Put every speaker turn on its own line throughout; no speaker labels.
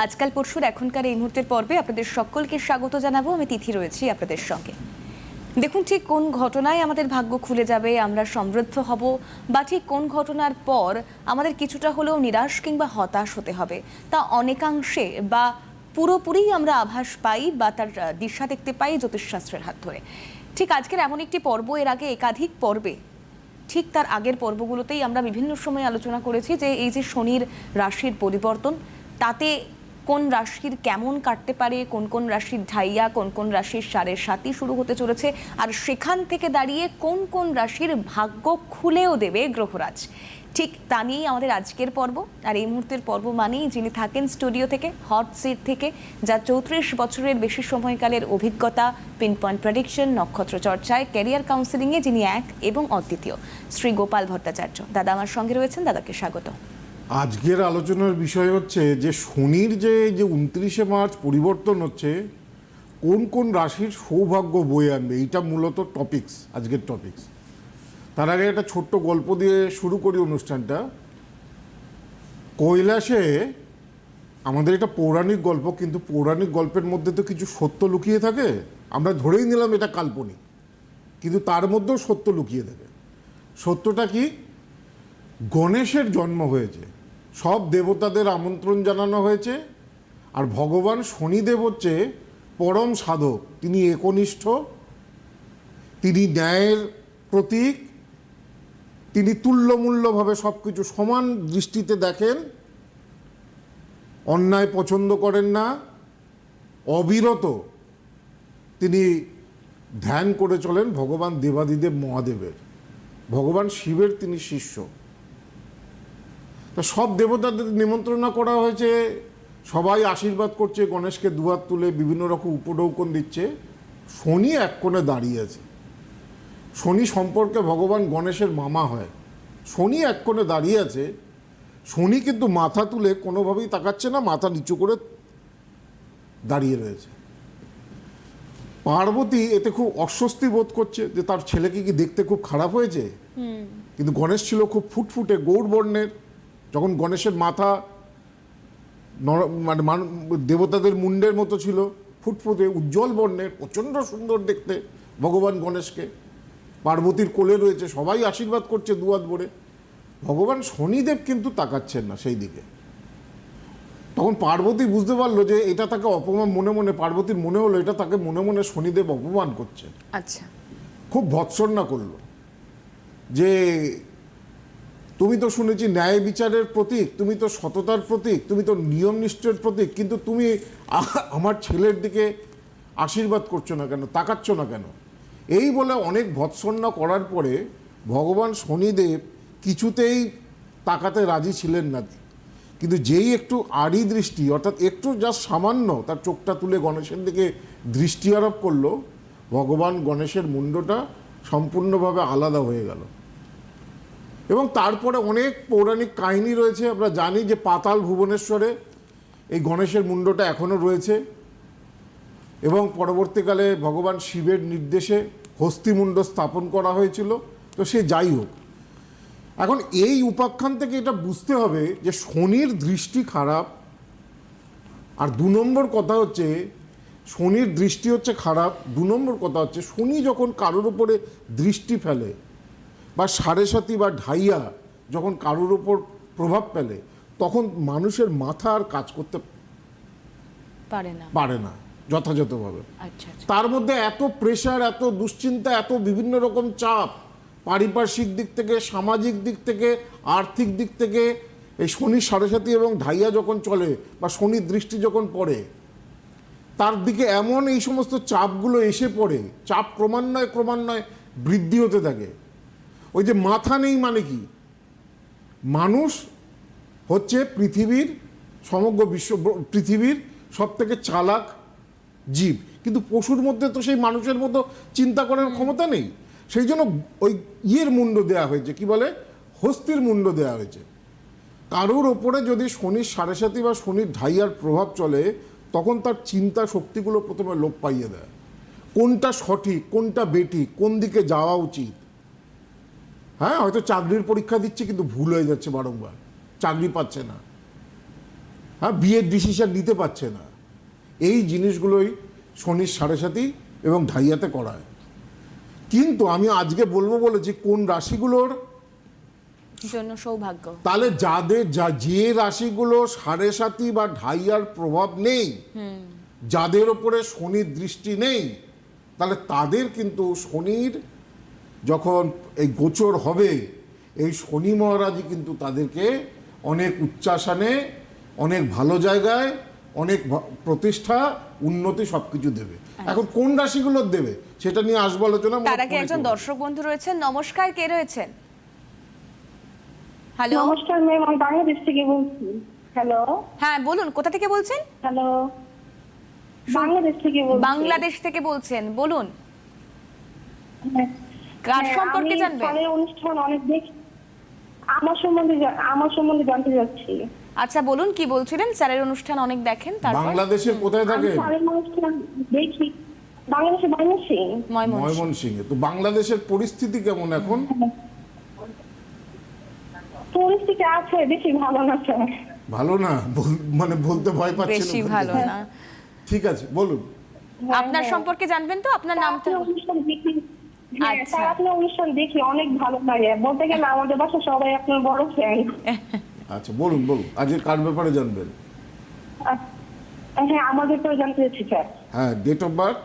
আজকাল পরশুর এখনকার এই মুহূর্তের পর্বে আপনাদের সকলকে স্বাগত জানাব। আমি তিথি রয়েছি আপনাদের সঙ্গে। দেখুন, ঠিক কোন ঘটনায় আমাদের ভাগ্য খুলে যাবে, আমরা সমৃদ্ধ হব, বা ঠিক কোন ঘটনার পর আমাদের কিছুটা হলেও নিরাশ কিংবা হতাশ হতে হবে, তা অনেকাংশে বা পুরোপুরি আমরা আভাস পাই বা তার দিশা দেখতে পাই জ্যোতিষশাস্ত্রের হাত ধরে। ঠিক আজকের এমন একটি পর্ব, এর আগে একাধিক পর্বে, ঠিক তার আগের পর্বগুলোতেই আমরা বিভিন্ন সময় আলোচনা করেছি যে এই যে শনির রাশির পরিবর্তন, তাতে কোন রাশির কেমন কাটতে পারে, কোন কোন রাশির ঢাইয়া, কোন কোন রাশির সারের সাথী শুরু হতে চলেছে, আর সেখান থেকে দাঁড়িয়ে কোন কোন রাশির ভাগ্য খুলেও দেবে গ্রহরাজ। ঠিক তা নিয়েই আমাদের আজকের পর্ব, আর এই মুহূর্তের পর্ব মানেই যিনি থাকেন স্টুডিও থেকে, হট সিট থেকে, যা চৌত্রিশ বছরের বেশি সময়কালের অভিজ্ঞতা পিন পয়েন্ট প্রেডিকশন নক্ষত্র চর্চায় ক্যারিয়ার কাউন্সিলিংয়ে যিনি এক এবং অদ্বিতীয়। শ্রী গোপাল ভট্টাচার্য, দাদা আমার সঙ্গে রয়েছেন, দাদাকে স্বাগত।
আজকের আলোচনার বিষয় হচ্ছে যে শনির যে যে উনত্রিশে মার্চ পরিবর্তন হচ্ছে, কোন কোন রাশির সৌভাগ্য বয়ে আনবে? এইটা মূলত টপিকস আজকের টপিকস তার আগে একটা ছোট্ট গল্প দিয়ে শুরু করি অনুষ্ঠানটা। কৈলাসে আমাদের এটা পৌরাণিক গল্প, কিন্তু পৌরাণিক গল্পের মধ্যে তো কিছু সত্য লুকিয়ে থাকে। আমরা ধরেই নিলাম এটা কাল্পনিক, কিন্তু তার মধ্যেও সত্য লুকিয়ে থাকে। সত্যটা কি? গণেশের জন্ম হয়েছে। সব দেবতাদের আমন্ত্রণ জানানো হয়েছে। আর ভগবান শনিদেব হচ্ছে পরম সাধক। তিনি একনিষ্ঠ, তিনি ন্যায়ের প্রতীক, তিনি তুল্যমূল্যভাবে সব কিছু সমান দৃষ্টিতে দেখেন, অন্যায় পছন্দ করেন না, অবিরত তিনি ধ্যান করে চলেন ভগবান দেবাদিদেব মহাদেবের। ভগবান শিবের তিনি শিষ্য। তা সব দেবতাদের নিমন্ত্রণা করা হয়েছে। সবাই আশীর্বাদ করছে গণেশকে দুহাত তুলে বিভিন্ন রকম উপঢৌকন দিচ্ছে। শনি এক কোণে দাঁড়িয়ে আছে। শনি সম্পর্কে ভগবান গণেশের মামা হয়। শনি এক কোণে দাঁড়িয়ে আছে। শনি কিন্তু মাথা তুলে কোনোভাবেই তাকাচ্ছে না মাথা নিচু করে দাঁড়িয়ে রয়েছে। পার্বতী এতে খুব অস্বস্তি বোধ করছে যে তার ছেলেকে কি দেখতে খুব খারাপ হয়েছে? কিন্তু গণেশ ছিল খুব ফুটফুটে গৌর বর্ণের যখন গণেশের মাথা নর- মানে মান- দেবতাদের মুন্ডের মতো ছিল ফুটফুটে উজ্জ্বল বর্ণের প্রচণ্ড সুন্দর দেখতে ভগবান গণেশকে। পার্বতীর কোলে রয়েছে সবাই আশীর্বাদ করছে দুয়াত ভরে। ভগবান শনিদেব কিন্তু তাকাচ্ছেন না সেই দিকে। তখন পার্বতী বুঝতে পারল যে এটা তাকে অপমান মনে মনে পার্বতীর মনে হলো এটা তাকে মনে মনে শনিদেব অপমান করছে।
আচ্ছা।
খুব ভৎসন্না করল যে তুমি তো শুনেছি ন্যায় বিচারের প্রতীক, তুমি তো সততার প্রতীক, তুমি তো নিয়ম নিষ্ঠের প্রতীক, কিন্তু তুমি আমার ছেলের দিকে আশীর্বাদ করছ না কেন, তাকাচ্ছ না কেন? এই বলে অনেক ভৎসন্না করার পরে ভগবান শনিদেব কিছুতেই তাকাতে রাজি ছিলেন না। কিন্তু যেই একটু আড়ি দৃষ্টি, অর্থাৎ একটু যা সামান্য তার চোখটা তুলে গণেশের দিকে দৃষ্টি আরোপ করল, ভগবান গণেশের মুন্ডটা সম্পূর্ণভাবে আলাদা হয়ে গেল। এবং তারপরে অনেক পৌরাণিক কাহিনী রয়েছে, আমরা জানি যে পাতাল ভুবনেশ্বরে এই গণেশের মুন্ডটা এখনও রয়েছে এবং পরবর্তীকালে ভগবান শিবের নির্দেশে হস্তিমুণ্ড স্থাপন করা হয়েছিল। তো সে যাই হোক, এখন এই উপাখ্যান থেকে এটা বুঝতে হবে যে শনির দৃষ্টি খারাপ। আর দু নম্বর কথা হচ্ছে, শনির দৃষ্টি হচ্ছে খারাপ। দু নম্বর কথা হচ্ছে, শনি যখন কারোর উপরে দৃষ্টি ফেলে বা সাড়ে সাতি বা ঢাইয়া যখন কারোর উপর প্রভাব ফেলে তখন মানুষের মাথা আর কাজ করতে
পারে না।
পারে না যথাযথভাবে।
আচ্ছা আচ্ছা।
তার মধ্যে এত প্রেশার এত দুশ্চিন্তা এত বিভিন্ন রকম চাপ পারিপার্শ্বিক দিক থেকে সামাজিক দিক থেকে আর্থিক দিক থেকে এই শনির সাড়ে সাথী এবং ঢাইয়া যখন চলে বা শনির দৃষ্টি যখন পড়ে তার দিকে এমন এই সমস্ত চাপগুলো এসে পড়ে চাপ ক্রমান্বয়ে ক্রমান্বয়ে বৃদ্ধি হতে থাকে। ওই যে মাথা নেই মানে কি? মানুষ হচ্ছে পৃথিবীর সমগ্র বিশ্ব পৃথিবীর সব থেকে চালাক জীব। কিন্তু পশুর মধ্যে তো সেই মানুষের মতো চিন্তা করার ক্ষমতা নেই। সেই জন্য ওই ইয়ের মুন্ড দেয়া হয়েছে কি বলে? হস্তির মুন্ড দেয়া হয়েছে। কারোর ওপরে যদি শনির সাড়ে সাতি বা শনির ঢাইয়ার প্রভাব চলে তখন তার চিন্তা শক্তিগুলো প্রথমে লোপ পাইয়ে দেয়। কোনটা সঠিক কোনটা বেটি কোন দিকে যাওয়া উচিত হ্যাঁ হয়তো চাকরির পরীক্ষা দিচ্ছে কিন্তু ভুল হয়ে যাচ্ছে বারংবার। চাকরি পাচ্ছে না। হ্যাঁ বিয়ের ডিসিশন নিতে পারছে না। এই জিনিসগুলোই শনির সাড়ে সাতি এবং ঢাইয়াতে করায়। কিন্তু আমি আজকে বলব বলেছি কোন রাশিগুলোর
জন্য সৌভাগ্য।
তাহলে যাদের যা যে রাশিগুলো সাড়ে সাতি বা ঢাইয়ার প্রভাব নেই যাদের ওপরে শনির দৃষ্টি নেই তাহলে তাদের কিন্তু শনির যখন এই গোচর হবে এই শনি মহারাজই কিন্তু তাদেরকে অনেক উচ্চাসনে অনেক ভালো জায়গায় অনেক প্রতিষ্ঠা উন্নতি সবকিছু দেবে। এখন কোন রাশিগুলো দেবে সেটা নিয়ে আসব আলোচনা
তার আগে একজন দর্শক বন্ধু রয়েছেন নমস্কার কে রয়েছেন? হ্যালো?
নমস্কার ম্যাম আমি বাংলাদেশ থেকে বলছি। হ্যালো?
হ্যাঁ বলুন কোথা থেকে বলছেন?
হ্যালো? বাংলাদেশ থেকে
বাংলাদেশ থেকে বলছেন বলুন।
হ্যাঁ।
কার
হ্যাঁ,
সম্পর্কে জানবেন
অনুষ্ঠান অনেক দেখি আমার সম্বন্ধে আমার সম্বন্ধে জানতে চাচ্ছি
আচ্ছা বলুন কি বলছিলেন? স্যারের অনুষ্ঠান অনেক দেখেন তারপর?
বাংলাদেশের কোথায়
আমি
থাকে
স্যারের অনুষ্ঠান দেখি। বাংলাদেশে
তো বাংলাদেশের পরিস্থিতি কেমন এখন?
পরিস্থিতি আছে বেশি ভালো না স্যার
ভালো না? বল- মানে বলতে ভয় পাচ্ছেন
বেশি ভালো না।
ঠিক আছে বলুন।
আপনার সম্পর্কে জানবেন তো? আপনার নামটা
আপনার অনুষ্ঠান দেখি হ্যাঁ
আচ্ছা।
স্যার আপনার অনুষ্ঠান দেখি অনেক ভালো লাগে। বলতে গেলে আমাদের বাসা সবাই আপনার বড় ফ্যান
আচ্ছা বলুন বলুন। আজকে কার ব্যাপারে জানবেন?
হ্যাঁ আমাদের তো জানতে চাচ্ছি স্যার।
হ্যাঁ ডেট অফ বার্থ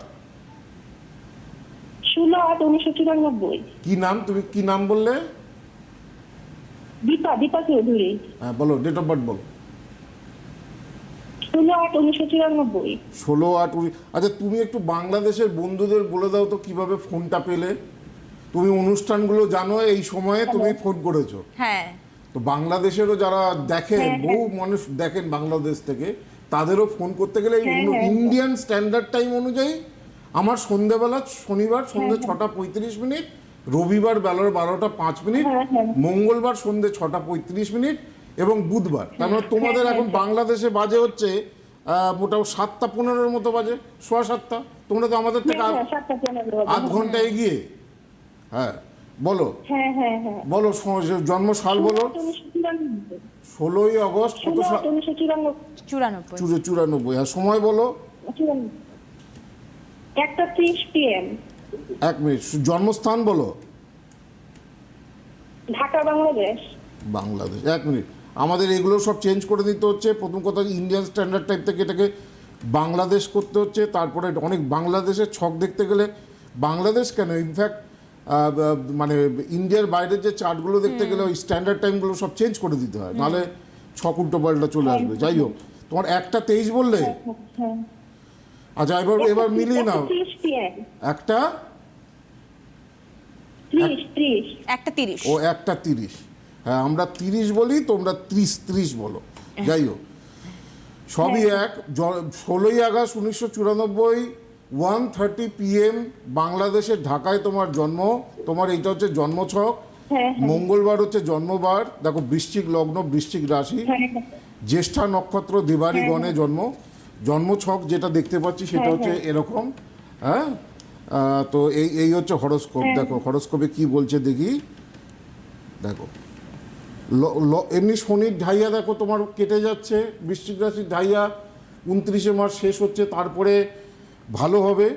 ষোলো আট উনিশশো চুরানব্বই।
কি নাম তুমি কি নাম বললে?
দীপা দীপা চৌধুরী।
হ্যাঁ বলো ডেট অফ বার্থ বলো।
ষোলো আট উনিশশো চুরানব্বই।
ষোলো আট উনি আচ্ছা তুমি একটু বাংলাদেশের বন্ধুদের বলে দাও তো কীভাবে ফোনটা পেলে। তুমি অনুষ্ঠানগুলো জানো এই সময়ে তুমি ফোন করেছ।
হ্যাঁ।
তো বাংলাদেশেরও যারা দেখেন
হ্যাঁ,
বহু মানুষ দেখেন বাংলাদেশ থেকে তাদেরও ফোন করতে গেলে
হ্যাঁ, হ্যাঁ।
ইন্ডিয়ান স্ট্যান্ডার্ড টাইম অনুযায়ী আমার সন্ধ্যেবেলা শনিবার সন্ধ্যে ছটা পঁয়ত্রিশ মিনিট রবিবার বেলার বারোটা পাঁচ মিনিট
হ্যাঁ, হ্যাঁ।
মঙ্গলবার সন্ধ্যে ছটা পঁয়ত্রিশ মিনিট এবং বুধবার। তার মানে তোমাদের
হ্যাঁ,
এখন বাংলাদেশে বাজে হচ্ছে আহ, মোটামুটি সাতটা পনেরোর মতো বাজে সোয়া সাতটা। তোমরা তো আমাদের থেকে
হ্যাঁ
আধ-
হ্যাঁ সাতটা
আধ ঘণ্টা এগিয়ে। হ্যাঁ বলো।
হ্যাঁ হ্যাঁ হ্যাঁ।
বলো জন্ম সাল বলো। ষোলোই আগস্ট কত সাল
চুরানব্বই।
চুরানব্বই।
চুরে আর সময় বলো।
একটা ত্রিশ পিএম।
এক মিনিট জন্মস্থান বলো।
ঢাকা বাংলাদেশ।
বাংলাদেশ এক মিনিট। আমাদের এগুলো সব চেঞ্জ করে দিতে হচ্ছে। প্রথম কথা ইন্ডিয়ান স্ট্যান্ডার্ড টাইপ থেকে এটাকে বাংলাদেশ করতে হচ্ছে। তারপরে অনেক বাংলাদেশের ছক দেখতে গেলে বাংলাদেশ কেন? ইনফ্যাক্ট মানে ইন্ডিয়ার বাইরের যে চার্টগুলো দেখতে গেলে ওই স্ট্যান্ডার্ড টাইমগুলো সব চেঞ্জ করে দিতে হয়। নাহলে ছক উল্টো পাল্টা চলে আসবে। যাই হোক তোমার একটা তেইশ বললে? আচ্ছা এবার এবার মিলিয়ে নাও। একটা?
একটা তিরিশ।
ও একটা তিরিশ। হ্যাঁ আমরা তিরিশ বলি তোমরা ত্রিশ ত্রিশ বলো। যাই হোক। সবই এক। ষোলোই আগস্ট উনিশশো চুরানব্বই ওয়ান থার্টি পিএম বাংলাদেশের ঢাকায় তোমার জন্ম। তোমার এইটা হচ্ছে জন্মছক।
হ্যাঁ
মঙ্গলবার হচ্ছে জন্মবার। দেখো বৃশ্চিক লগ্ন বৃশ্চিক রাশি।
হ্যাঁ
জ্যেষ্ঠা নক্ষত্র দেবারি গণে জন্ম। জন্মছক যেটা দেখতে পাচ্ছি সেটা হচ্ছে এরকম। হ্যাঁ? তো এই এই হচ্ছে হরস্কোপ। দেখো হরস্কোপে কি বলছে দেখি। দেখো। এমনি শনির ঢাইয়া দেখো তোমার কেটে যাচ্ছে বৃশ্চিক রাশির ঢাইয়া উনত্রিশে মাস শেষ হচ্ছে তারপরে ভালো হবে।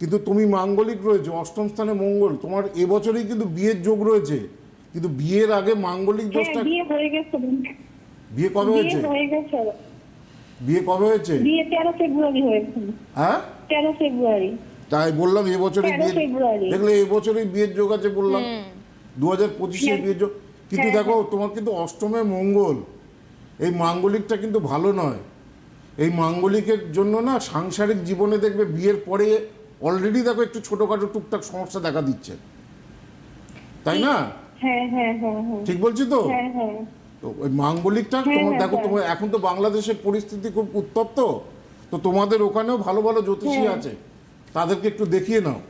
কিন্তু তুমি মাঙ্গলিক রয়েছে অষ্টম স্থানে মঙ্গল। তোমার এবছরেই কিন্তু বিয়ের যোগ রয়েছে। কিন্তু বিয়ের আগে মাঙ্গলিক
হ্যাঁ
দোষটা
বিয়ে হয়ে গেছে।
বিয়ে কবে হয়েছে? বিয়ে কবে হয়েছে?
বিয়ে তেরো ফেব্রুয়ারি হয়েছে।
হ্যাঁ?
তেরো ফেব্রুয়ারি।
তাই বললাম এবছরই
তেরো
বিয়ে দেখলে এবছরই বিয়ের যোগ আছে বললাম। দু হাজার পঁচিশে
হ্যাঁ।
বিয়ের যোগ কিন্তু
হ্যাঁ,
দেখো তোমার কিন্তু অষ্টমে মঙ্গল। এই মাঙ্গলিকটা কিন্তু ভালো নয়। এই মাঙ্গলিকের জন্য না সাংসারিক জীবনে দেখবে বিয়ের পরে অলরেডি দেখো একটু ছোটোখাটো টুকটাক সমস্যা দেখা দিচ্ছে। তাই না?
হ্যাঁ হ্যাঁ হ্যাঁ হ্যাঁ।
ঠিক বলছি তো?
হ্যাঁ হ্যাঁ।
তো ওই মাঙ্গলিকটা
হ্যাঁ,
তোমার
হ্যাঁ,
দেখো
হ্যাঁ।
তোমার এখন তো বাংলাদেশের পরিস্থিতি খুব উত্তপ্ত। তো তোমাদের ওখানেও ভালো ভালো জ্যোতিষী
হ্যাঁ।
আছে। তাদেরকে একটু দেখিয়ে নাও।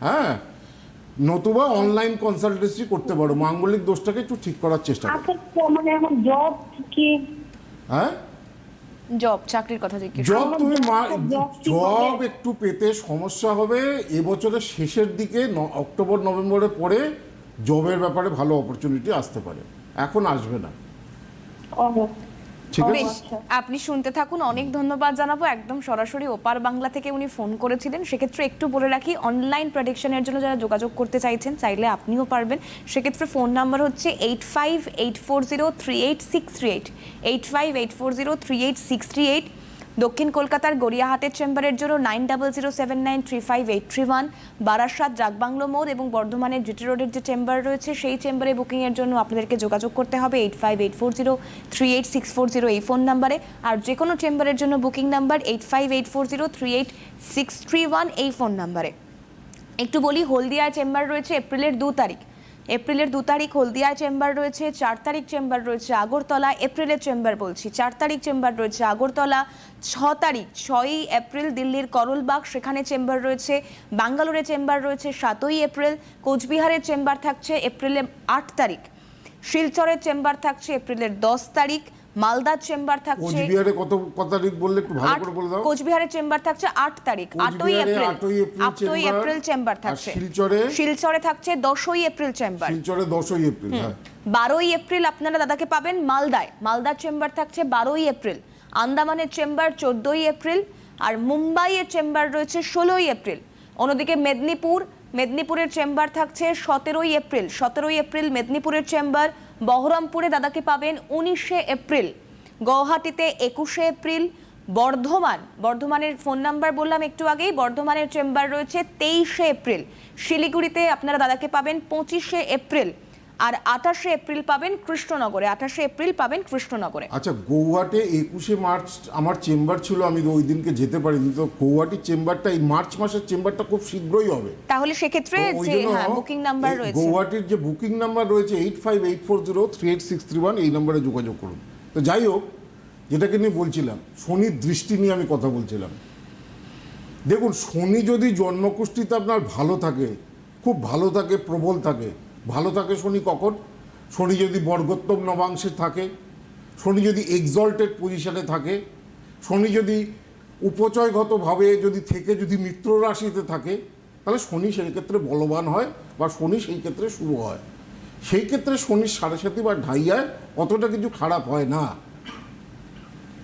হ্যাঁ? নতুবা অনলাইন কনসালটেন্সি করতে পারো। মাঙ্গলিক দোষটাকে একটু ঠিক করার চেষ্টা করো।
আচ্ছা মানে আমার জব কি?
হ্যাঁ?
জব চাকরির কথা জিজ্ঞেস
জব তুমি জব একটু পেতে সমস্যা হবে। এবছরের শেষের দিকে অক্টোবর নভেম্বরের পরে জবের ব্যাপারে ভালো অপরচুনিটি আসতে পারে। এখন আসবে না।
আপনি শুনতে থাকুন। অনেক ধন্যবাদ জানাব। একদম সরাসরি ওপার বাংলা থেকে উনি ফোন করেছিলেন। সেক্ষেত্রে একটু বলে রাখি অনলাইন প্রেডিকশনের জন্য যারা যোগাযোগ করতে চাইছেন, চাইলে আপনিও পারবেন। সেক্ষেত্রে ফোন নাম্বার হচ্ছে eight five eight four zero three eight six three eight eight five eight four zero three eight six three eight দক্ষিণ কলকাতার গড়িয়াহাটের চেম্বারের জন্য nine double zero seven nine three five eight three one, Barasat Dakbungalow মোড় এবং বর্ধমানের GT রোডের যে চেম্বার রয়েছে সেই চেম্বারে বুকিংয়ের জন্য আপনাদেরকে যোগাযোগ করতে হবে eight five eight four zero three eight six four zero এই ফোন নাম্বারে। আর যে কোনো চেম্বারের জন্য booking number eight five eight four zero three eight six three one এই ফোন নাম্বারে। একটু বলি হলদিয়ায় চেম্বার রয়েছে এপ্রিলের দু তারিখ। এপ্রিলের দু তারিখ হলদিয়ায় চেম্বার রয়েছে, চার তারিখ চেম্বার রয়েছে আগরতলা, এপ্রিলের চেম্বার বলছি, চার তারিখ চেম্বার রয়েছে আগরতলা, ছ তারিখ ছয়ই এপ্রিল দিল্লির করলবাগ, সেখানে চেম্বার রয়েছে, বাঙ্গালোরে চেম্বার রয়েছে সাতই এপ্রিল, কোচবিহারের চেম্বার থাকছে এপ্রিলের আট তারিখ, শিলচরের চেম্বার থাকছে এপ্রিলের দশ তারিখ মালদার চেম্বার থাকছে
কোচবিহারে কত কত তারিখ বললে একটু ভালো করে বলে দাও।
কোচবিহারের চেম্বার থাকছে আট তারিখ আটই
কোচবিহারে
এপ্রিল
আটই এপ্রিল চেম্বার,
থাকছে।
শিলচরে?
শিলচরে থাকছে দশই এপ্রিল চেম্বার।
শিলচরে দশই এপ্রিল হ্যাঁ।
বারোই এপ্রিল আপনারা দাদাকে পাবেন মালদায়। মালদার চেম্বার থাকছে বারোই এপ্রিল। আন্দামানের চেম্বার চোদ্দই এপ্রিল আর মুম্বাইয়ের চেম্বার রয়েছে ষোলোই এপ্রিল। অন্যদিকে মেদিনীপুর মেদিনীপুরের চেম্বার থাকছে সতেরোই এপ্রিল। সতেরোই এপ্রিল মেদিনীপুরের চেম্বার বহরমপুরে দাদাকে পাবেন উনিশে এপ্রিল, গৌহাটিতে একুশে এপ্রিল, বর্ধমান, বর্ধমানের ফোন নাম্বার বললাম একটু আগেই, বর্ধমানের চেম্বার রয়েছে তেইশে এপ্রিল, শিলিগুড়িতে আপনারা দাদাকে পাবেন পঁচিশে এপ্রিল। আর আঠাশে এপ্রিল পাবেন কৃষ্ণনগরে আঠাশে এপ্রিল পাবেন কৃষ্ণনগরে।
আচ্ছা গৌহাটে একুশে মার্চ আমার চেম্বার ছিল আমি ওই দিনকে যেতে পারিনি তো গৌহাটির চেম্বারটা এই মার্চ মাসের চেম্বারটা খুব শীঘ্রই হবে।
তাহলে সেক্ষেত্রে যে হ্যাঁ বুকিং নাম্বার রয়েছে।
গৌহাটির যে বুকিং নাম্বার রয়েছে eight five eight four zero three eight six three one এই নাম্বারে যোগাযোগ করুন। তো যাই হোক যেটাকে নিয়ে বলছিলাম শনির দৃষ্টি নিয়ে আমি কথা বলছিলাম। দেখুন শনি যদি জন্মকুষ্ঠিতে আপনার ভালো থাকে খুব ভালো থাকে প্রবল থাকে ভালো থাকে শনি কখন? শনি যদি বর্গোত্তম নবাংশে থাকে, শনি যদি এক্সল্টেড পজিশনে থাকে, শনি যদি উপচয়গতভাবে যদি থেকে যদি মিত্র রাশিতে থাকে, তাহলে শনি সেই ক্ষেত্রে বলবান হয় বা শনি সেই ক্ষেত্রে শুভ হয়। সেই ক্ষেত্রে শনির সাড়ে সাথী বা ঢাইয়ায় অতটা কিছু খারাপ হয় না।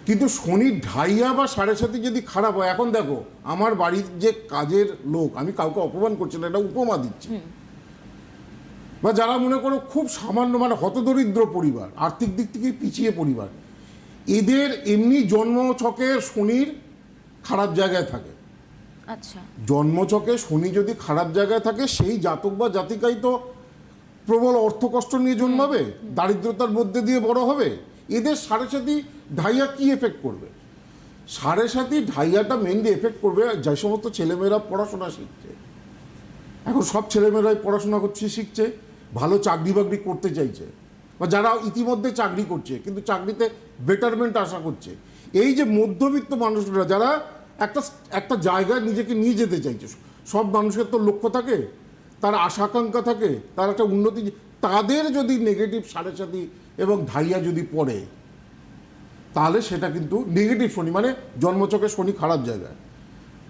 কিন্তু শনির ঢাইয়া বা সাড়ে সাথে যদি খারাপ হয়, এখন দেখো, আমার বাড়ির যে কাজের লোক, আমি কাউকে অপমান করছি না, এটা উপমা দিচ্ছি। বা যারা মনে করো খুব সামান্য মানে হতদরিদ্র পরিবার আর্থিক দিক থেকে পিছিয়ে পরিবার এদের এমনি জন্মছকে শনির খারাপ জায়গায় থাকে।
আচ্ছা।
জন্মছকে শনি যদি খারাপ জায়গায় থাকে সেই জাতক বা জাতিকাই তো প্রবল অর্থ কষ্ট নিয়ে জন্মাবে দারিদ্রতার মধ্যে দিয়ে বড় হবে। এদের সাড়ে সাথী ঢাইয়া কি এফেক্ট করবে? সাড়ে সাথী ঢাইয়াটা মেনলি এফেক্ট করবে যে সমস্ত ছেলেমেয়েরা পড়াশোনা শিখছে। এখন সব ছেলেমেয়েরাই পড়াশোনা করছে শিখছে। ভালো চাকরি বাকরি করতে চাইছে বা যারা ইতিমধ্যে চাকরি করছে, কিন্তু চাকরিতে বেটারমেন্ট আশা করছে। এই যে মধ্যবিত্ত মানুষরা যারা একটা একটা জায়গায় নিজেকে নিয়ে যেতে চাইছে, সব মানুষের তো লক্ষ্য থাকে, তার আশা আকাঙ্ক্ষা থাকে, তার একটা উন্নতি, তাদের যদি নেগেটিভ সাড়ে সাথী এবং ধাইয়া যদি পড়ে, তাহলে সেটা কিন্তু নেগেটিভ শনি মানে জন্মচকে শনি খারাপ জায়গায়।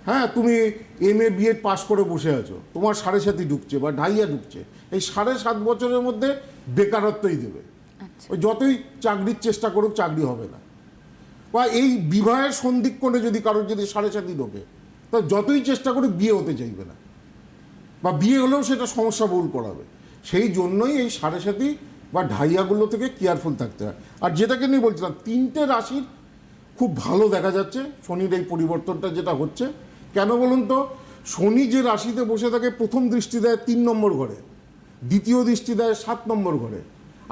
হ্যাঁ তুমি এম এ বিএড পাশ করে বসে আছো। তোমার সাড়ে সাথী ঢুকছে বা ঢাইয়া ঢুকছে। এই সাড়ে সাত বছরের মধ্যে বেকারত্বই দেবে। ওই যতই চাকরির চেষ্টা করুক চাকরি হবে না। বা এই বিবাহের সন্ধিক্ষণে যদি কারোর যদি সাড়ে সাথী ঢোকে তা যতই চেষ্টা করুক বিয়ে হতে চাইবে না। বা বিয়ে হলেও সেটা সমস্যা বহুল করাবে। সেই জন্যই এই সাড়ে সাথী বা ঢাইয়াগুলো থেকে কেয়ারফুল থাকতে হয়। আর যেটাকে নিয়ে বলছিলাম তিনটে রাশির খুব ভালো দেখা যাচ্ছে। শনির এই পরিবর্তনটা যেটা হচ্ছে কেন বলুন তো? শনি যে রাশিতে বসে থাকে, প্রথম দৃষ্টি দেয় তিন নম্বর ঘরে, দ্বিতীয় দৃষ্টি দেয় সাত নম্বর ঘরে,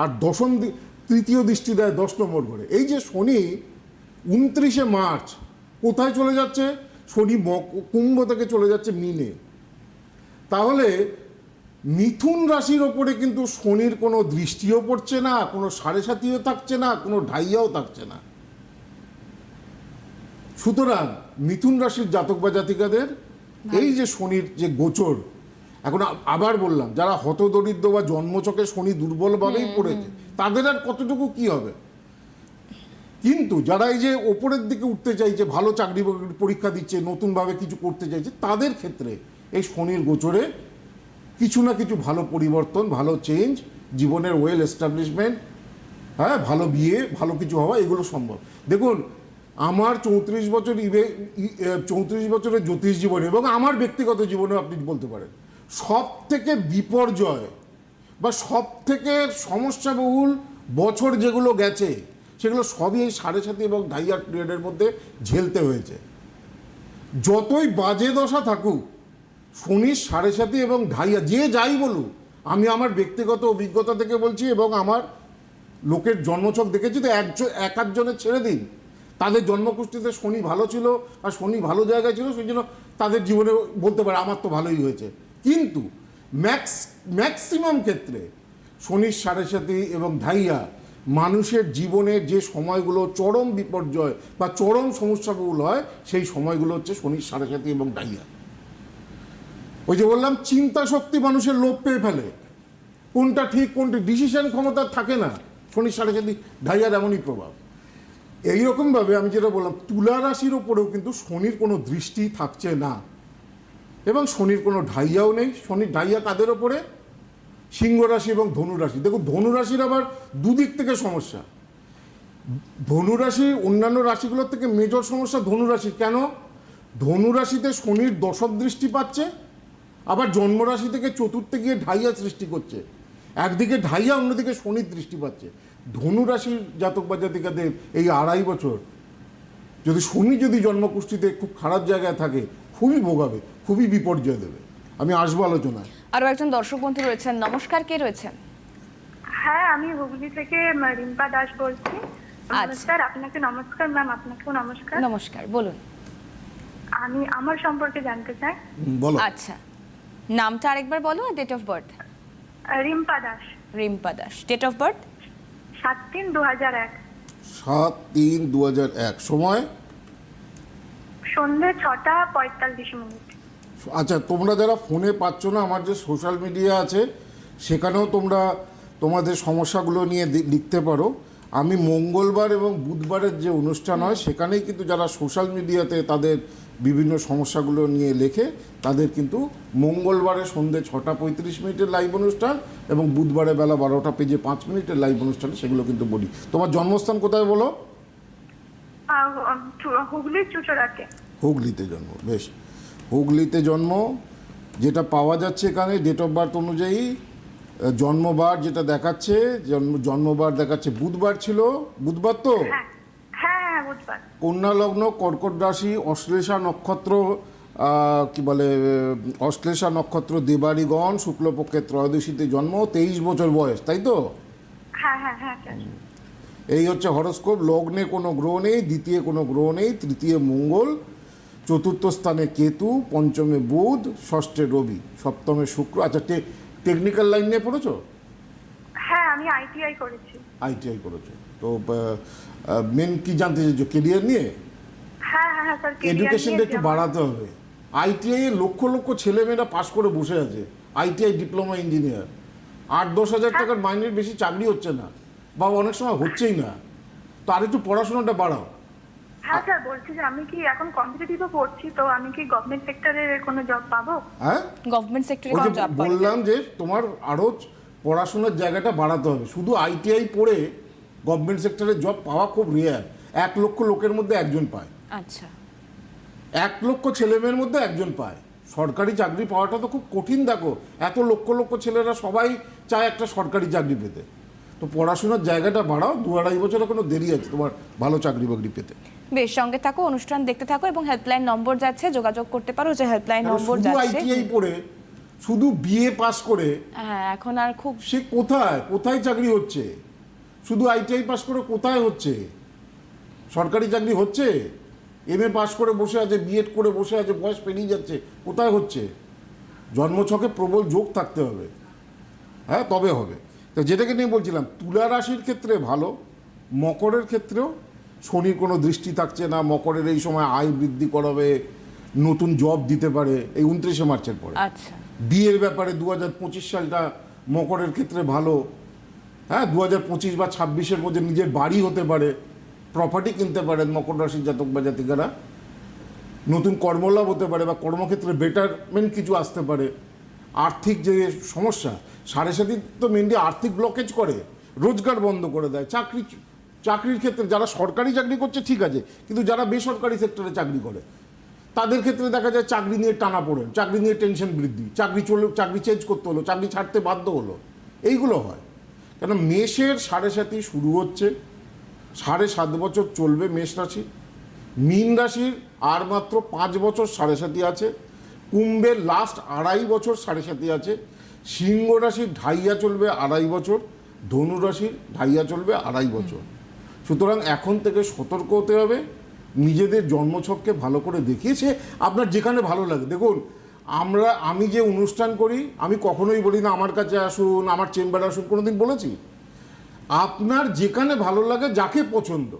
আর দশম তৃতীয় দৃষ্টি দেয় দশ নম্বর ঘরে। এই যে শনি উনত্রিশে মার্চ, কোথায় চলে যাচ্ছে? শনি কুম্ভ থেকে চলে যাচ্ছে মিনে। তাহলে মিথুন রাশির ওপরে কিন্তু শনির কোনো দৃষ্টিও পড়ছে না, কোনো সাড়ে সাতিও থাকছে না, কোনো ঢাইয়াও থাকছে না। সুতরাং মিথুন রাশির জাতক বা জাতিকাদের এই যে শনির যে গোচর এখন আবার বললাম যারা হতদরিদ্র বা জন্মচকে শনি দুর্বলভাবেই পড়েছে তাদের আর কতটুকু কি হবে? কিন্তু যারা এই যে ওপরের দিকে উঠতে চাইছে ভালো চাকরি বাকরি পরীক্ষা দিচ্ছে নতুনভাবে কিছু করতে চাইছে তাদের ক্ষেত্রে এই শনির গোচরে কিছু না কিছু ভালো পরিবর্তন ভালো চেঞ্জ জীবনের ওয়েল এস্টাবলিশমেন্ট হ্যাঁ ভালো বিয়ে ভালো কিছু হওয়া এগুলো সম্ভব। দেখুন আমার চৌত্রিশ বছর ইবে চৌত্রিশ বছরের জ্যোতিষ জীবনে এবং আমার ব্যক্তিগত জীবনে আপনি বলতে পারেন। সব থেকে বিপর্যয় বা সব থেকে সমস্যাবহুল বছর যেগুলো গেছে, সেগুলো সবই এই সাড়ে সাথে এবং ঢাইয়ার পিরিয়ডের মধ্যে ঝেলতে হয়েছে। যতই বাজে দশা থাকুক শনির সাড়ে সাথে এবং ঢাইয়া যে যাই বলুক, আমি আমার ব্যক্তিগত অভিজ্ঞতা থেকে বলছি এবং আমার লোকের জন্মছক দেখেছি, তো একজন এক আধজনের ছেড়ে দিন। তাদের জন্মকুষ্ঠিতে শনি ভালো ছিল আর শনি ভালো জায়গায় ছিল, সেই জন্য তাদের জীবনে বলতে পারে আমার তো ভালোই হয়েছে। কিন্তু ম্যাক্স, ম্যাক্সিমাম ক্ষেত্রে শনির সাড়ে সাথে এবং ঢাইয়া মানুষের জীবনের যে সময়গুলো চরম বিপর্যয় বা চরম সমস্যাগুলো হয়, সেই সময়গুলো হচ্ছে শনির সাড়ে সাথে এবং ঢাইয়া ওই যে বললাম, চিন্তা শক্তি মানুষের লোপ পেয়ে ফেলে। কোনটা ঠিক, কোনটা ডিসিশন ক্ষমতা থাকে না, শনির সাড়ে সাথে ঢাইয়ার এমনই প্রভাব। এইরকমভাবে আমি যেটা বললাম, তুলা রাশির ওপরেও কিন্তু শনির কোনো দৃষ্টি থাকছে না। এবং শনির কোনো ঢাইয়াও নেই। শনির ঢাইয়া কাদের ওপরে? সিংহ রাশি এবং ধনু রাশি। দেখুন, ধনু রাশির আবার দুদিক থেকে সমস্যা। ধনু রাশি, অন্যান্য রাশিগুলোর থেকে মেজর সমস্যা ধনুরাশি কেন? ধনু রাশিতে শনির দশক দৃষ্টি পাচ্ছে, আবার জন্মরাশি থেকে চতুর্থে গিয়ে ঢাইয়া সৃষ্টি করছে। একদিকে ঢাইয়া, অন্যদিকে শনির দৃষ্টি পাচ্ছে। ধনু রাশির জাতক বা জাতিকাদের এই আড়াই বছর যদি শনি যদি জন্মকুষ্ঠিতে খুব খারাপ জায়গায় থাকে খুবই ভোগাবে খুবই বিপর্যয় দেবে। আমি আসব আলোচনায়।
আরও একজন দর্শক বন্ধু রয়েছেন নমস্কার কে রয়েছেন?
হ্যাঁ আমি হুগলি থেকে রিম্পা দাস বলছি।
আচ্ছা।
নমস্কার আপনাকে নমস্কার ম্যাম আপনাকেও নমস্কার।
নমস্কার বলুন।
আমি আমার সম্পর্কে জানতে চাই।
বলো।
আচ্ছা। নামটা আরেকবার বলো আর date of birth
Rimpa Das.
Rimpa Das. Date of birth
সাত তিন দু হাজার এক।
সাত তিন দু হাজার এক। সময়?
সন্ধে ছটা পঁয়তাল্লিশ মিনিট।
আচ্ছা তোমরা যারা ফোনে পাচ্ছ না আমার যে সোশ্যাল মিডিয়া আছে সেখানেও তোমরা তোমাদের সমস্যাগুলো নিয়ে লিখতে পারো। আমি মঙ্গলবার এবং বুধবারের যে অনুষ্ঠান হয় সেখানেই কিন্তু যারা সোশ্যাল মিডিয়াতে তাদের বিভিন্ন সমস্যাগুলো নিয়ে লেখে তাদের কিন্তু মঙ্গলবারে সন্ধ্যে ছটা পঁয়ত্রিশ মিনিটের লাইভ অনুষ্ঠান এবং বুধবারে বেলা বারোটা পেজে পাঁচ মিনিটের লাইভ অনুষ্ঠানে সেগুলো কিন্তু বলি। তোমার জন্মস্থান কোথায় বলো?
আহ, হুগলির চুচড়াতে।
হুগলিতে জন্ম বেশ। হুগলিতে জন্ম যেটা পাওয়া যাচ্ছে এখানে ডেট অফ বার্থ অনুযায়ী জন্মবার যেটা দেখাচ্ছে জন্ম জন্মবার দেখাচ্ছে বুধবার ছিল বুধবার তো?
হ্যাঁ। বুধবার
কন্যা লগ্ন কর্কট রাশি অশ্লেষা নক্ষত্র কি বলে অশ্লেষা নক্ষত্র দেবাড়িগণ শুক্লপক্ষের ত্রয়োদশীতে জন্ম তেইশ বছর বয়স তাই তো?
হ্যাঁ হ্যাঁ হ্যাঁ
এই হচ্ছে হরস্কোপ লগ্নে কোনো গ্রহ নেই দ্বিতীয় কোনো গ্রহ নেই তৃতীয় মঙ্গল চতুর্থ স্থানে কেতু পঞ্চমে বুধ ষষ্ঠে রবি সপ্তমে শুক্র। আচ্ছা টেকনিক্যাল লাইন নিয়ে পড়েছো?
আমি আইটিআই করেছি।
আইটিআই করেছ। তো মেন কি জানতে চাইছো কেরিয়ার নিয়ে?
হ্যাঁ হ্যাঁ হ্যাঁ স্যার
এডুকেশনটা একটু বাড়াতে হবে। আইটিআই এ লক্ষ লক্ষ ছেলেমেয়েরা পাশ করে বসে আছে। আইটিআই ডিপ্লোমা ইঞ্জিনিয়ার আট দশ হাজার টাকার মাইনের বেশি চাকরি হচ্ছে না। বা অনেক সময় হচ্ছেই না। তো আর একটু পড়াশোনাটা বাড়াও।
হ্যাঁ স্যার বলছি যে আমি কি এখন কম্পিটিটিভও পড়ছি তো আমি কি গভর্নমেন্ট সেক্টরে কোনো জব পাবো?
হ্যাঁ?
গভর্নমেন্ট সেক্টরে
যে
জব
বললাম যে তোমার আরও পড়াশোনার জায়গাটা বাড়াতে হবে। শুধু আইটিআই পড়ে গভর্নমেন্ট সেক্টরে জব পাওয়া খুব রেয়ার এক লক্ষ লোকের মধ্যে একজন পায়।
আচ্ছা।
এক লক্ষ ছেলেমেয়ের মধ্যে একজন পায়। সরকারি চাকরি পাওয়াটা তো খুব কঠিন দেখো। এত লক্ষ লক্ষ ছেলেরা সবাই চায় একটা সরকারি চাকরি পেতে। তো পড়াশোনার জায়গাটা বাড়াও। দু আড়াই বছর এখনও দেরি আছে তোমার ভালো চাকরি বাকরি পেতে।
বেশ সঙ্গে থাকো অনুষ্ঠান দেখতে থাকো এবং হেল্পলাইন নম্বর যাচ্ছে যোগাযোগ করতে পারো যে হেল্পলাইন নম্বর যাচ্ছে।
আইটিআই পড়ে শুধু বিএ পাস করে
হ্যাঁ এখন আর খুব
সে কোথায়? কোথায় চাকরি হচ্ছে? শুধু আইটিআই পাস করে কোথায় হচ্ছে? সরকারি চাকরি হচ্ছে? এম এ পাস করে বসে আছে বিএড করে বসে আছে বয়স পেরিয়ে যাচ্ছে কোথায় হচ্ছে? জন্মছকে প্রবল যোগ থাকতে হবে। হ্যাঁ তবে হবে। তো যেটাকে নিয়ে বলছিলাম তুলা রাশির ক্ষেত্রে ভালো মকরের ক্ষেত্রেও শনির কোনো দৃষ্টি থাকছে না মকরের এই সময় আয় বৃদ্ধি করাবে নতুন জব দিতে পারে এই উনত্রিশে মার্চের পরে।
আচ্ছা।
বিয়ের ব্যাপারে দু হাজার পঁচিশ সালটা মকরের ক্ষেত্রে ভালো। হ্যাঁ দু হাজার পঁচিশ বা ছাব্বিশের মধ্যে নিজের বাড়ি হতে পারে প্রপার্টি কিনতে পারেন মকর রাশির জাতক বা জাতিকারা। নতুন কর্মলাভ হতে পারে বা কর্মক্ষেত্রে বেটারমেন্ট কিছু আসতে পারে। আর্থিক যে সমস্যা, সাড়ে সাথে তো মেনলি আর্থিক ব্লকেজ করে, রোজগার বন্ধ করে দেয়। চাকরি, চাকরির ক্ষেত্রে যারা সরকারি চাকরি করছে ঠিক আছে, কিন্তু যারা বেসরকারি সেক্টরে চাকরি করে তাদের ক্ষেত্রে দেখা যায় চাকরি নিয়ে টানা পড়েন চাকরি নিয়ে টেনশন বৃদ্ধি, চাকরি চলে, চাকরি চেঞ্জ করতে হলো, চাকরি ছাড়তে বাধ্য হলো। এইগুলো হয়। কেন মেষের সাড়ে সাতই শুরু হচ্ছে, সাড়ে সাত বছর চলবে মেষ রাশি। মীন রাশির আর মাত্র পাঁচ বছর সাড়ে সাতি আছে, কুম্ভের লাস্ট আড়াই বছর সাড়ে সাতি আছে, সিংহ রাশির ঢাইয়া চলবে আড়াই বছর, ধনু রাশির ঢাইয়া চলবে আড়াই বছর। সুতরাং এখন থেকে সতর্ক হতে হবে নিজেদের জন্মছককে ভালো করে দেখিয়েছে, আপনার যেখানে ভালো লাগে। দেখুন, আমরা, আমি যে অনুষ্ঠান করি, আমি কখনোই বলি না আমার কাছে আসুন, আমার চেম্বারে আসুন কোনো দিন বলেছি। আপনার যেখানে ভালো লাগে, যাকে পছন্দ।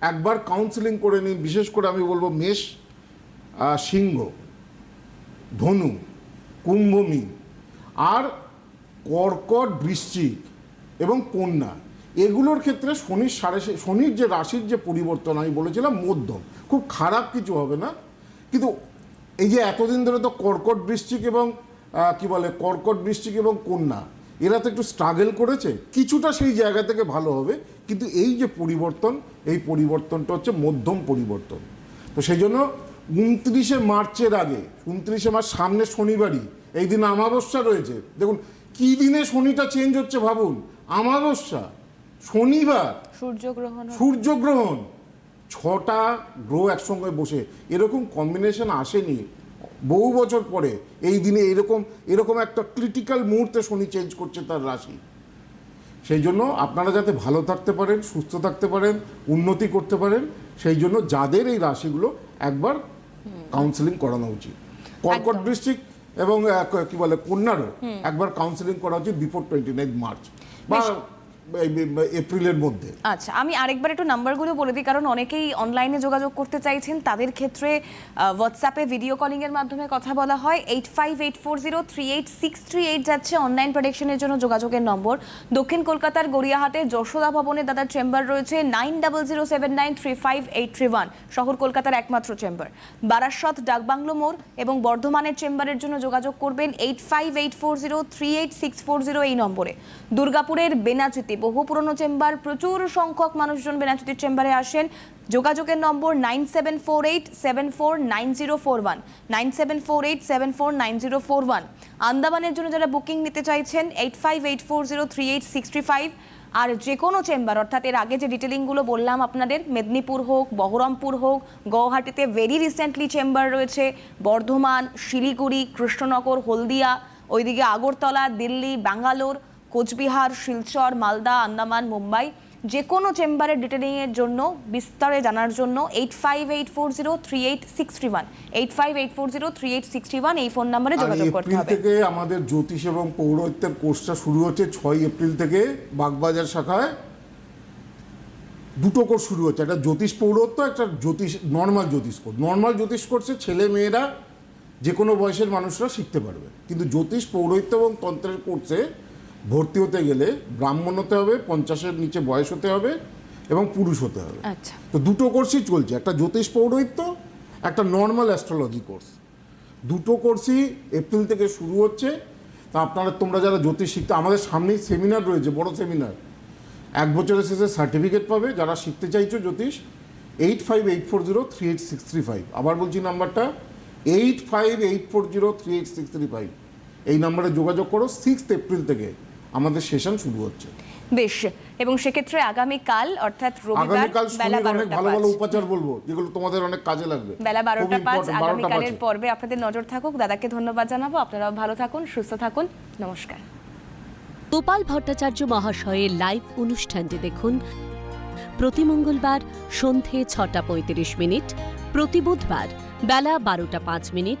একবার কাউন্সিলিং করে নিন, বিশেষ করে আমি বলব মেষ সিংহ, ধনু, কুম্ভ মীন, আর কর্কট বৃশ্চিক এবং কন্যা। এগুলোর ক্ষেত্রে শনির সাড়ে শনির যে রাশির যে পরিবর্তন, আমি বলেছিলাম মধ্যম। খুব খারাপ কিছু হবে না। কিন্তু এই যে এতদিন ধরে তো কর্কট বৃশ্চিক এবং কি বলে, কর্কট বৃশ্চিক এবং কন্যা, এরা তো একটু স্ট্রাগল করেছে। কিছুটা সেই জায়গা থেকে ভালো হবে। কিন্তু এই যে পরিবর্তন, এই পরিবর্তনটা হচ্ছে মধ্যম পরিবর্তন। তো সেই জন্য উনত্রিশে মার্চের আগে, উনত্রিশে মার্চ সামনে শনিবারই, এই দিন আমাবস্যা রয়েছে। দেখুন, কী দিনে শনিটা চেঞ্জ হচ্ছে ভাবুন? আমাবস্যা। শনিবার
সূর্যগ্রহণ
সূর্যগ্রহণ। ছটা গ্রহ একসঙ্গে বসে। এরকম কম্বিনেশন আসেনি। বহু বছর পরে এই দিনে এরকম এরকম একটা ক্রিটিক্যাল মুহূর্তে শনি চেঞ্জ করছে তার রাশি। সেই জন্য আপনারা যাতে ভালো থাকতে পারেন সুস্থ থাকতে পারেন উন্নতি করতে পারেন সেই জন্য যাদের এই রাশিগুলো একবার কাউন্সেলিং করানো উচিত। কর্কট। ডিস্ট্রিক্ট এবং কি বলে কন্যারও একবার কাউন্সেলিং করা উচিত বিফোর টোয়েন্টি নাইন মার্চ বা এপ্রিলের মধ্যে।
আচ্ছা আমি আরেকবার একটু নাম্বারগুলো বলে দিই, কারণ অনেকেই অনলাইনে যোগাযোগ করতে চাইছেন। তাদের ক্ষেত্রে হোয়াটসঅ্যাপে ভিডিও কলিং এর মাধ্যমে কথা বলা হয়। Eight five eight four zero three eight six three eight যাচ্ছে অনলাইন প্রোডাকশনের জন্য যোগাযোগের নম্বর। দক্ষিণ কলকাতার গড়িয়াহাটে যশোদা ভবনে দাদার চেম্বার রয়েছে nine double zero seven nine three five eight three one শহর কলকাতার একমাত্র চেম্বার বারাসত ডাকবাংলো মোড় এবং বর্ধমানের চেম্বারের জন্য যোগাযোগ করবেন eight five eight four zero three eight six four zero এই নম্বরে। দুর্গাপুরের বেনাচিতে বহু পুরনো চেম্বার, প্রচুর সংখ্যক মানুষজন বেনাচিতির চেম্বারে আসেন। যোগাযোগের number nine seven four eight, seven four nine zero four one, nine seven four eight, seven four nine zero four one. আন্দামানের জন্য যারা বুকিং নিতে চাইছেন, eight five eight four zero three eight sixty five, আর যে কোনো chamber, অর্থাৎ এর আগে যে ডিটেলিংগুলো বললাম আপনাদের, মেদিনীপুর হোক, বহরমপুর হোক, গৌহাটিতে ভেরি রিসেন্টলি চেম্বার রয়েছে, বর্ধমান, শিলিগুড়ি, কৃষ্ণনগর, হলদিয়া, ওইদিকে আগরতলা, দিল্লি, ব্যাঙ্গালোর কোচবিহার শিলচর মালদা আন্দামান মুম্বাই যে কোনো চেম্বারের ডিটেলিংয়ের জন্য বিস্তারে জানার জন্য eight five eight four zero three eight six three one eight five eight four zero three eight six three one এই ফোন নাম্বারে যোগাযোগ করতে হবে।
থেকে আমাদের জ্যোতিষ এবং পৌরোহিত্যের কোর্সটা শুরু হচ্ছে ছয় এপ্রিল থেকে বাগবাজার শাখায়। দুটো কোর্স শুরু হচ্ছে একটা জ্যোতিষ পৌরত্ব একটা জ্যোতিষ নর্মাল জ্যোতিষ কোর্স। নর্মাল জ্যোতিষ কোর্সে ছেলে মেয়েরা যে কোনো বয়সের মানুষরা শিখতে পারবে। কিন্তু জ্যোতিষ পৌরোহিত্য এবং তন্ত্রের কোর্সে ভর্তি হতে গেলে ব্রাহ্মণ হতে হবে পঞ্চাশের নিচে বয়স হতে হবে এবং পুরুষ হতে হবে।
আচ্ছা।
তো দুটো কোর্সই চলছে একটা জ্যোতিষ পৌরোহিত্য একটা নর্মাল অ্যাস্ট্রোলজি কোর্স দুটো কোর্সই এপ্রিল থেকে শুরু হচ্ছে। তা আপনারা তোমরা যারা জ্যোতিষ শিখতে আমাদের সামনেই সেমিনার রয়েছে বড় সেমিনার এক বছরের শেষে সার্টিফিকেট পাবে যারা শিখতে চাইছো জ্যোতিষ eight five eight four zero three eight six three five আবার বলছি নাম্বারটা eight five eight four zero three eight six three five এই নাম্বারে যোগাযোগ করো সিক্সথ এপ্রিল থেকে। আমাদের সেশন শুরু হচ্ছে।
বেশ এবং সেক্ষেত্রে আগামীকাল অর্থাৎ রবিবার বেলা
অনেক ভালো ভালো উপাচার বলব যেগুলো তোমাদের অনেক কাজে লাগবে।
বেলা বারোটা পাঁচ আগামীকালের পর্বে আপনাদের নজর থাকুক। দাদাকে ধন্যবাদ জানাব আপনারাও ভালো থাকুন সুস্থ থাকুন নমস্কার।
গোপাল ভট্টাচার্য মহাশয়ের লাইভ অনুষ্ঠানটি দেখুন প্রতি মঙ্গলবার সন্ধে ছটা পঁয়ত্রিশ মিনিট প্রতি বুধবার বেলা বারোটা পাঁচ মিনিট